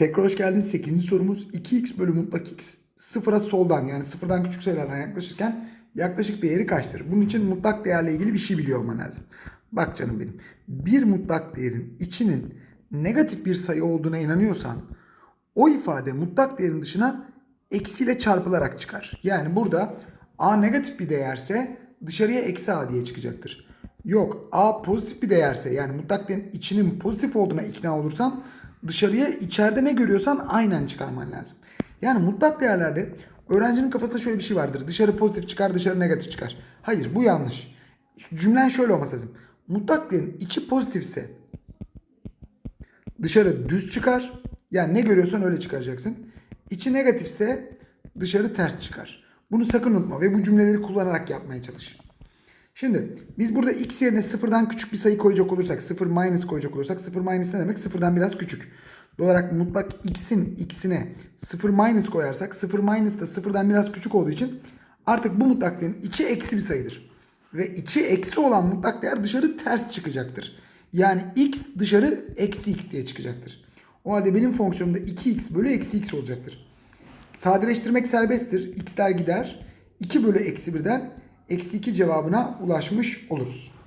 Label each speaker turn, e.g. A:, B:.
A: Tekrar hoş geldiniz. 8. sorumuz 2x bölü mutlak x sıfıra soldan yani sıfırdan küçük sayılardan yaklaşırken yaklaşık değeri kaçtır? Bunun için mutlak değerle ilgili bir şey biliyor olman lazım. Bak canım benim. Bir mutlak değerin içinin negatif bir sayı olduğuna inanıyorsan o ifade mutlak değerin dışına eksiyle çarpılarak çıkar. Yani burada a negatif bir değerse dışarıya eksi a diye çıkacaktır. Yok a pozitif bir değerse yani mutlak değerin içinin pozitif olduğuna ikna olursan dışarıya içeride ne görüyorsan aynen çıkarman lazım. Yani mutlak değerlerde öğrencinin kafasında şöyle bir şey vardır. Dışarı pozitif çıkar dışarı negatif çıkar. Hayır bu yanlış. Cümlen şöyle olması lazım. Mutlak değerin içi pozitifse dışarı düz çıkar. Yani ne görüyorsan öyle çıkaracaksın. İçi negatifse dışarı ters çıkar. Bunu sakın unutma ve bu cümleleri kullanarak yapmaya çalış. Şimdi biz burada x yerine sıfırdan küçük bir sayı koyacak olursak, sıfır minus koyacak olursak, sıfır minus ne demek? Sıfırdan biraz küçük. Doğal olarak mutlak x'in x'ine sıfır minus koyarsak, sıfır minus da sıfırdan biraz küçük olduğu için artık bu mutlak değerin içi eksi bir sayıdır. Ve içi eksi olan mutlak değer dışarı ters çıkacaktır. Yani x dışarı eksi x diye çıkacaktır. O halde benim fonksiyonumda 2x bölü eksi x olacaktır. Sadeleştirmek serbesttir. X'ler gider. 2 bölü eksi 1'den eksi 2 cevabına ulaşmış oluruz.